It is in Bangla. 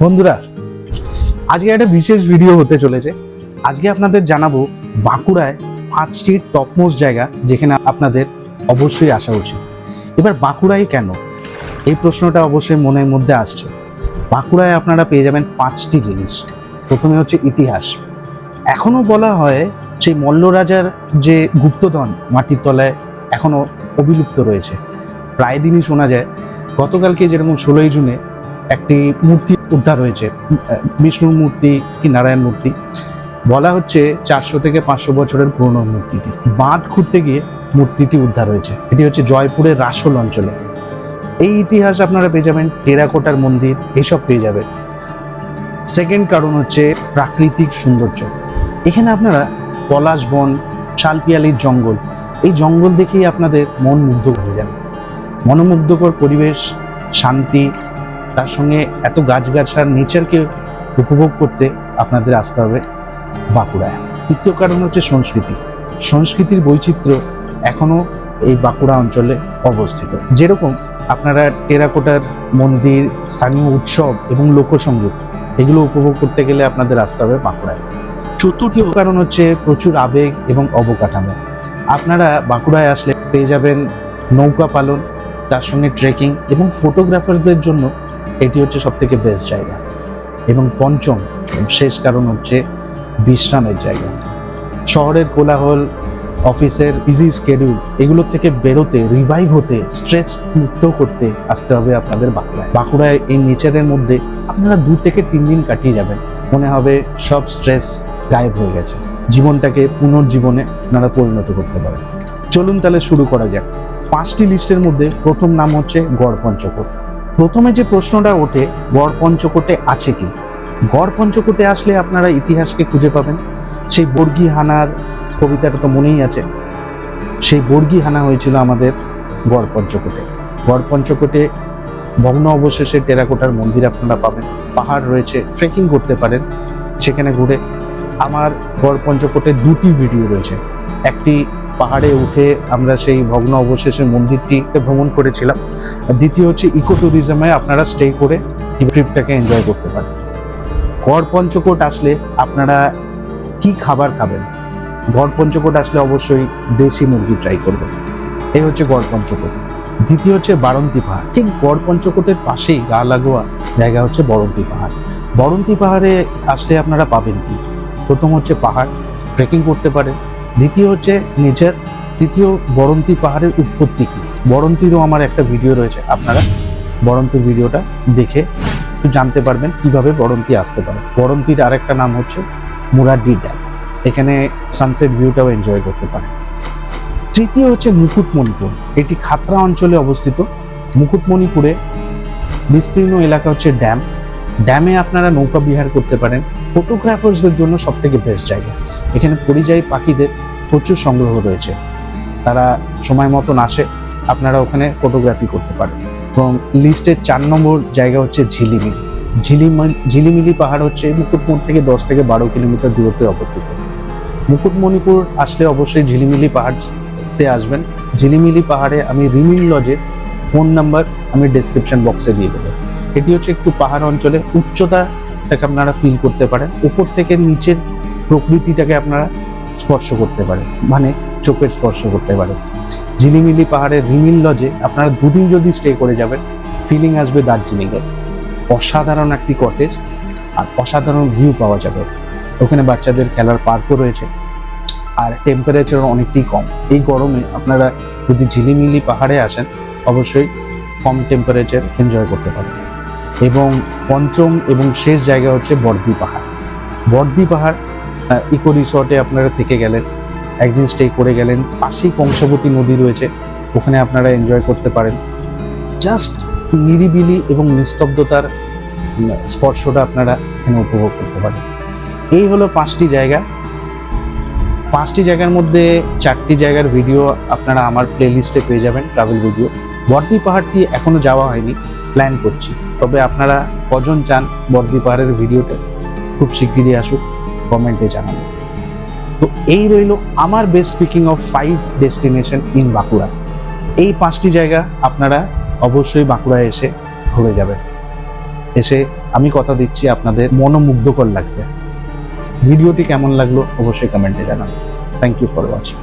বন্ধুরা, আজকে একটা বিশেষ ভিডিও হতে চলেছে। আজকে আপনাদের জানাব বাঁকুড়ায় পাঁচটি টপমোস্ট জায়গা যেখানে আপনাদের অবশ্যই আসা উচিত। এবার বাঁকুড়ায় কেন? এই প্রশ্নটা অবশ্যই মনের মধ্যে আসছে। বাঁকুড়ায় আপনারা পেয়ে যাবেন পাঁচটি জিনিস। প্রথমে হচ্ছে ইতিহাস। এখনও বলা হয় যে মল্ল রাজার যে গুপ্তধন মাটির তলায় এখনও অবিলুপ্ত রয়েছে। প্রায় দিনই শোনা যায়, গতকালকে যেরকম ষোলোই জুনে একটি মূর্তি উদ্ধার হয়েছে। বিষ্ণুর মূর্তি কি নারায়ণ মূর্তি? বলা হচ্ছে চারশো থেকে পাঁচশো বছরের পুরনো মূর্তিটি। বাঁধ খুঁড়তে গিয়ে মূর্তিটি উদ্ধার হয়েছে। এটি হচ্ছে জয়পুরের রাসল অঞ্চলে। এই ইতিহাস আপনারা পেয়ে যাবেন। টেরাকোটার মন্দির, এসব পেয়ে যাবেন। সেকেন্ড কারণ হচ্ছে প্রাকৃতিক সৌন্দর্য। এখানে আপনারা পলাশ বন, শালপিয়ালির জঙ্গল, এই জঙ্গল দেখেই আপনাদের মন মুগ্ধ হয়ে যাবে। মনোমুগ্ধকর পরিবেশ, শান্তি তার সঙ্গে এত গাছগাছার নেচারকে উপভোগ করতে আপনাদের আসতে হবে বাঁকুড়ায়। তৃতীয় কারণ হচ্ছে সংস্কৃতি। সংস্কৃতির বৈচিত্র্য এখনও এই বাঁকুড়া অঞ্চলে অবস্থিত। যেরকম আপনারা টেরাকোটার মন্দির, স্থানীয় উৎসব এবং লোকসঙ্গীত, এগুলো উপভোগ করতে গেলে আপনাদের আসতে হবে বাঁকুড়ায়। চতুর্থ কারণ হচ্ছে প্রচুর আবেগ এবং অবকাঠামো। আপনারা বাঁকুড়ায় আসলে পেয়ে যাবেন নৌকা পালন, তার সঙ্গে ট্রেকিং এবং ফটোগ্রাফারদের জন্য এটি হচ্ছে সব থেকে বেস্ট জায়গা। এবং পঞ্চম শেষ কারণ হচ্ছে বিশ্রামের জায়গা। শহরের কোলাহল, অফিসের বিজি স্কেডিউল এগুলো থেকে বেরোতে রিভাইভ হতে স্ট্রেস মুক্ত করতে আসতে হবে আপনাদের বাঁকুড়ায়। বাঁকুড়ায় এই নেচারের মধ্যে আপনারা দু থেকে তিন দিন কাটিয়ে যাবেন। মনে হবে সব স্ট্রেস গায়েব হয়ে গেছে। জীবনটাকে পুনর্জীবনে আপনারা পরিণত করতে পারেন। চলুন তাহলে শুরু করা যাক। পাঁচটি লিস্টের মধ্যে প্রথম নাম হচ্ছে গড় পঞ্চকোট প্রথমে যে প্রশ্নটা ওঠে, গড় পঞ্চকোটে আছে কি? গড় পঞ্চকোটে আসলে আপনারা ইতিহাসকে খুঁজে পাবেন। সেই বর্গী হানার কবিতাটা তো মনেই আছে। সেই বর্গী হানা হয়েছিল আমাদের গড় পঞ্চকোটে। গড় পঞ্চকোটে ভগ্ন অবশেষে টেরাকোটার মন্দির আপনারা পাবেন। পাহাড় রয়েছে ট্রেকিং করতে পারেন। সেখানে ঘুরে আমার গড় পঞ্চকোটে দুটি ভিডিও রয়েছে। একটি পাহাড়ে উঠে আমরা সেই ভগ্ন অবশেষে মন্দিরটিকে ভ্রমণ করেছিলাম। দ্বিতীয় হচ্ছে ইকো ট্যুরিজমে আপনারা স্টে করে ট্রিপটাকে এনজয় করতে পারেন। গড় পঞ্চকোট আসলে আপনারা কি খাবার খাবেন? গড় পঞ্চকোট আসলে অবশ্যই দেশি মুরগি ট্রাই করবেন। এই হচ্ছে গড় পঞ্চকোট। দ্বিতীয় হচ্ছে বারন্তি পাহাড়। ঠিক গড় পঞ্চকোটের পাশেই গা লাগোয়া জায়গা হচ্ছে বরন্তি পাহাড়। বরন্তি পাহাড়ে আসলে আপনারা পাবেন কি? প্রথম হচ্ছে পাহাড় ট্রেকিং করতে পারেন। দ্বিতীয় হচ্ছে নেচার তৃতীয় বরন্তি পাহাড়ের উৎপত্তি কি? বরন্তিরও আমার একটা ভিডিও রয়েছে, আপনারা বরন্তির ভিডিওটা দেখে একটু জানতে পারবেন কীভাবে বরন্তি আসতে পারে। বরন্তির আরেকটা নাম হচ্ছে মুরাড্ডি ড্যাম। এখানে সানসেট ভিউটাও এনজয় করতে পারে তৃতীয় হচ্ছে মুকুটমণিপুর। এটি খাতরা অঞ্চলে অবস্থিত। মুকুটমণিপুরে বিস্তীর্ণ এলাকা হচ্ছে ড্যাম। ড্যামে আপনারা নৌকা বিহার করতে পারেন। ফটোগ্রাফার্সদের জন্য সব থেকে বেস্ট জায়গা। এখানে পরিযায়ী পাখিদের প্রচুর সংগ্রহ রয়েছে। তারা সময় মতন আসে। আপনারা ওখানে ফটোগ্রাফি করতে পারেন। এবং লিস্টের চার নম্বর জায়গা হচ্ছে ঝিলিমিলি। ঝিলিমিলি ঝিলিমিলি পাহাড় হচ্ছে মুকুটমণি থেকে দশ থেকে বারো কিলোমিটার দূরত্বে অবস্থিত। মুকুটমণিপুর আসলে অবশ্যই ঝিলিমিলি পাহাড়তে আসবেন। ঝিলিমিলি পাহাড়ে আমি রিমিল লজে ফোন নাম্বার আমি ডেসক্রিপশন বক্সে দিয়ে দেবো। এটি হচ্ছে একটু পাহাড় অঞ্চলে উচ্চতাটাকে আপনারা ফিল করতে পারেন। উপর থেকে নিচের প্রকৃতিটাকে আপনারা স্পর্শ করতে পারেন। মানে চোখের স্পর্শ করতে পারেন ঝিলিমিলি পাহাড়ের রিমিল লজে আপনারা দুদিন যদি স্টে করে যাবেন ফিলিং আসবে দার্জিলিংয়ের অসাধারণ একটি কটেজ আর অসাধারণ ভিউ পাওয়া যাবে। ওখানে বাচ্চাদের খেলার পার্কও রয়েছে। আর টেম্পারেচার অনেকটাই কম। এই গরমে আপনারা যদি ঝিলিমিলি পাহাড়ে আসেন, অবশ্যই কম টেম্পারেচার এনজয় করতে পারেন। এবং পঞ্চম এবং শেষ জায়গা হচ্ছে বর্দি পাহাড়। বর্দি পাহাড় ইকো রিসর্টে আপনারা থেকে গেলেন। একদিন স্টে করে গেলেন। পাশেই কংসাবতী নদী রয়েছে, ওখানে আপনারা এনজয় করতে পারেন। জাস্ট নিরিবিলি এবং নিস্তব্ধতার স্পর্শটা আপনারা এখানে উপভোগ করতে পারেন। এই হলো পাঁচটি জায়গা। পাঁচটি জায়গার মধ্যে চারটি জায়গার ভিডিও আপনারা আমার প্লেলিস্টে পেয়ে যাবেন ট্রাভেল ভিডিও বর্দি পাহাড়টি এখনও যাওয়া হয়নি প্ল্যান করছি। তবে আপনারা কজন চান বর্দি পাহাড়ের ভিডিওটা খুব শিগগিরই আসুক কমেন্টে জানাবেন। তো এই রইল আমার best picking of five destination in Bankura. এই পাঁচটি জায়গা আপনারা অবশ্যই বাঁকুড়ায় এসে ঘুরে যাবেন। এসে আমি কথা দিচ্ছি আপনাদের মনোমুগ্ধকর লাগবে ভিডিওটি কেমন লাগল অবশ্যই কমেন্টে জানান থ্যাংক ইউ ফর ওয়াচিং